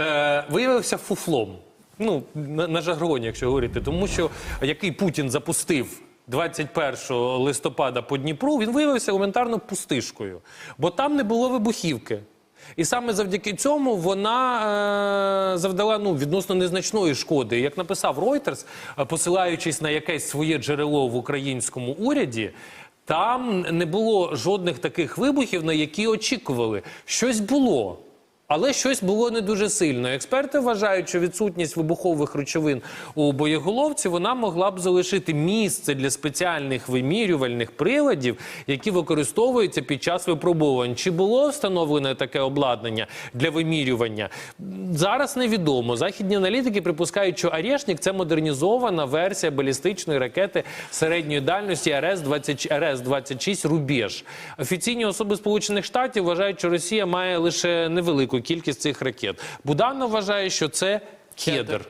е, виявився фуфлом. Ну, на, на жаргоні, якщо говорити, тому що який Путін запустив 21 листопада по Дніпру, він виявився елементарно пустишкою, бо там не було вибухівки. І саме завдяки цьому вона е, завдала ну, відносно незначної шкоди. Як написав Reuters, е, посилаючись на якесь своє джерело в українському уряді, там не було жодних таких вибухів, на які очікували. Щось було. Але щось було не дуже сильно. Експерти вважають, що відсутність вибухових речовин у боєголовці вона могла б залишити місце для спеціальних вимірювальних приладів, які використовуються під час випробувань. Чи було встановлене таке обладнання для вимірювання? Зараз невідомо. Західні аналітики припускають, що Арєшнік це модернізована версія балістичної ракети середньої дальності РС-26 Рубеж. Офіційні особи Сполучених Штатів вважають, що Росія має лише невелику кількість цих ракет. Буданов вважає, що це кедр.